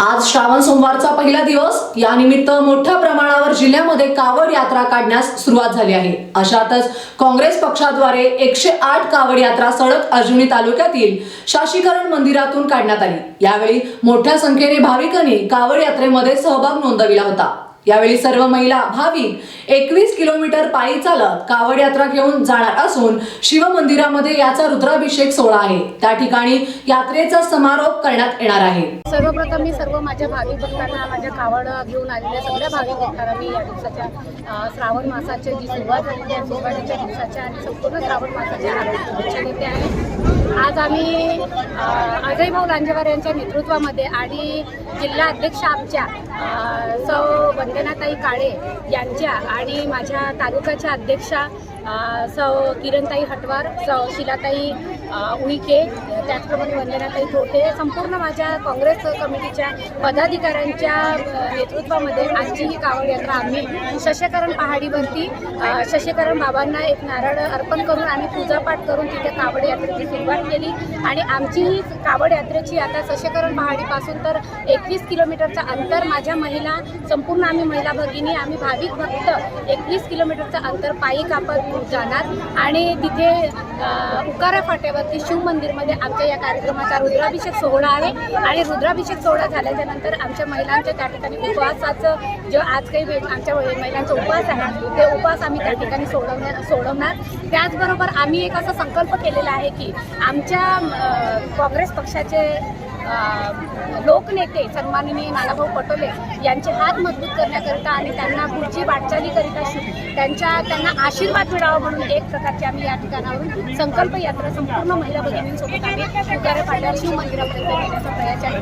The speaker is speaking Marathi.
आज श्रावण सोमवारचा पहिला दिवस. या निमित्त मोठ्या प्रमाणावर जिल्ह्यामध्ये कावड यात्रा काढण्यास सुरुवात झाली आहे. अशातच काँग्रेस पक्षाद्वारे एकशे आठ कावड यात्रा सडक अर्जुनी तालुक्यातील शाशीकरण मंदिरातून काढण्यात आली. यावेळी मोठ्या संख्येने भाविकांनी कावड यात्रेमध्ये सहभाग नोंदविला होता. यावेळी सर्व महिला भाविक एकवीस किलोमीटर पायी चालत कावड यात्रा घेऊन जाणार असून शिव मंदिरामध्ये याचा रुद्राभिषेक सोहळा आहे. त्या ठिकाणी यात्रेचा समारोप करण्यात येणार आहे. सर्वप्रथम मी सर्व माझ्या भाविक भक्तांना माझ्या कावड घेऊन आलेल्या सगळ्या भाविक भक्तांना मी या दिवसाच्या श्रावण मासाच्या जी सुरुवात झाली त्या सुरुवातीच्या दिवसाच्या आणि संपूर्ण श्रावण मासाच्या शुभेच्छा देते आहे. आज आम्ही अजय भाऊ लांजेवार यांच्या नेतृत्वामध्ये आणि जिल्हा अध्यक्ष आमच्या सौ वंदनाताई काळे यांच्या आणि माझ्या तालुक्याच्या अध्यक्षा स सौ किरणताई हटवार सौ शिलाताई उईके त्याचप्रमाणे वंदनाताई थोटे संपूर्ण माझ्या काँग्रेस कमिटीच्या पदाधिकाऱ्यांच्या नेतृत्वामध्ये आजची ही कावड यात्रा आम्ही शशकरण पहाडीवरती शशकरण बाबांना एक नारळ अर्पण करून आणि पूजापाठ करून तिथे कावड यात्रेची सुरुवात केली. आणि आमची ही कावड यात्रेची आता शशकरण पहाडीपासून तर एकवीस किलोमीटरचं अंतर माझ्या महिला संपूर्ण आम्ही महिला भगिनी आम्ही भाविक भक्त. एकवीस किलोमीटरचं अंतर पायी कापत जाणार. आणि तिथे उकारा फाट्यावरती शिव मंदिरमध्ये आमच्या या कार्यक्रमाचा रुद्राभिषेक सोहळा आहे. आणि रुद्राभिषेक सोहळा झाल्याच्यानंतर आमच्या महिलांच्या त्या ठिकाणी उपवासाचं जो आज काही आमच्या महिलांचा उपवास आहे ते उपवास आम्ही त्या ठिकाणी सोडवण्या सोडवणार. त्याचबरोबर आम्ही एक असा संकल्प केलेला आहे की आमच्या काँग्रेस पक्षाचे लोकनेते सन्माननीय नानाभाऊ पटोले यांचे हात मजबूत करण्याकरिता आणि त्यांना पुढची वाटचालीकरिता त्यांच्या त्यांना आशीर्वाद मिळावा म्हणून एक प्रकारची आम्ही या ठिकाणावरून संकल्प यात्रा संपूर्ण महिला भगिनींसोबत आम्ही उगारे पाड्यावर शिव मंदिरापर्यंत नेण्याचा प्रयत्न